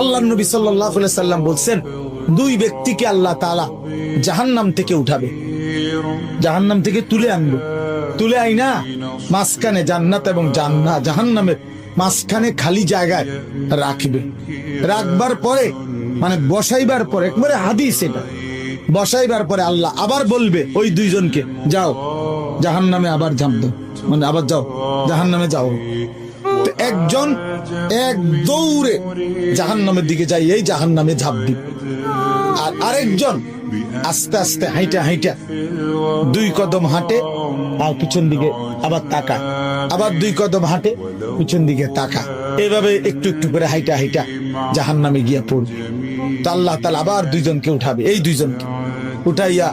আল্লাহ নবী সাল্লাম বলছেন, দুই ব্যক্তিকে আল্লাহ তালা জাহান্নাম থেকে উঠাবে। জাহান্নাম থেকে তুলে আনবে। তুলে আইনা মাঝখানে জান্নাত এবং জান্না, জাহান্নামের মাঝখানে খালি জায়গায় রাখবে। রাখবার পরে মানে বসাইবার পরে, একবারে হাদিস এটা। বসাইবার পরে আল্লাহ আবার বলবে, ওই দুইজনকে, যাও, জাহান্নামে আবার ঝাঁপ দাও। মানে আবার যাও, জাহান্নামে যাও। একজন এক দৌড়ে জাহান্নামের দিকে যাই এই জাহান্নামে ঝাঁপ দিবে আর আরেকজন আস্তে আস্তে হাইটা হাইটা দুই কদম হাঁটে, আর পিছন দিকে আবার তাকা আবার দুই কদম হাঁটে, পিছন দিকে তাকা এভাবে একটু একটু করে হাইটা হাইটা জাহান নামে গিয়া পড়বে। তো আল্লাহ তালা আবার দুইজনকে উঠাবে, এই দুইজনকে। উঠাইয়া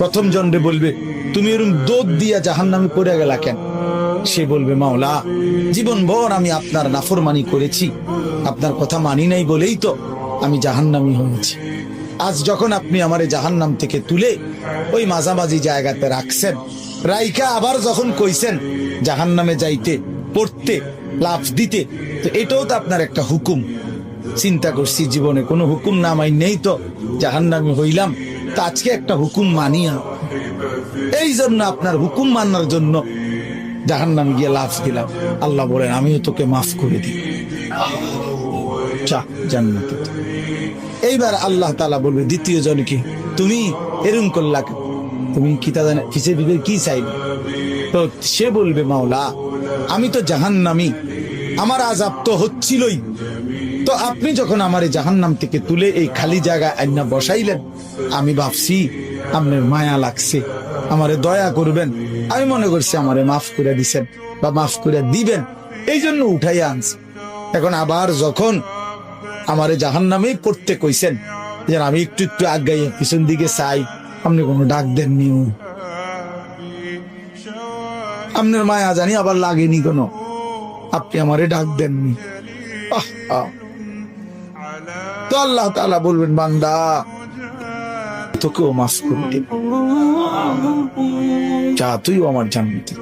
প্রথম জনরে বলবে, তুমি এরকম দোদ দিয়া জাহান নামে পড়ে গেলা কেন? সে বলবে, মাওলা, জীবন ভর আমি আপনার নাফরমানি করেছি। আপনার কথা মানি নাই বলেই তো আমি জাহান্নামি হয়েছি। আজ যখন আপনি আমারে জাহান্নাম থেকে তুলে ওই মাঝামাঝি জায়গাতে রাখছেন রাইকা আবার যখন কইছেন, জাহান্নামে যাইতে, পড়তে লাভ দিতে, তো এটাও তো আপনার একটা হুকুম। চিন্তা করছি জীবনে কোনো হুকুম না মাই নেই তো জাহান্নামি হইলাম, তা আজকে একটা হুকুম মানিয়া। এই জন্য আপনার হুকুম মানার জন্য জাহান্নামে গিয়ে লাভ দিলাম। আল্লাহ বলেন, আমিও তোকে মাফ করে দিই। এইবার আল্লাহ তালা বলবে, দ্বিতীয় জনকে তুমি, এরম করলা তুমি কি তা জানে কিসের ভিতরে কি চাইবে? তো সে বলবে, মাওলা, আমি তো জাহান্নামি। আমার আজাব তো হচ্ছিলই। তো আপনি যখন আমার জাহান্নাম থেকে তুলে এই খালি জায়গায় আইনা বসাইলেন, আমি ভাবছি, আপনার মায়া লাগছে। আমারে দয়া করবেন। আমি মনে করছি আমারে মাফ করে দিছেন বা মাফ করে দিবেন। এই জন্য উঠাই আনছি। এখন আবার যখন আমারে জাহান নামেই পড়তে কইছেন যে আমি একটু একটু আগাই, পিছন দিকে চাই, আপনি কোনো ডাক দেননি। আপনার মায়া জানি আবার লাগেনি কোনো। আপনি আমারে ডাক দেননি। তো আল্লাহ তাআলা বলবেন, বান্দা তোকেও মাফ করে দেব যা তুইও আমার জান্নাতে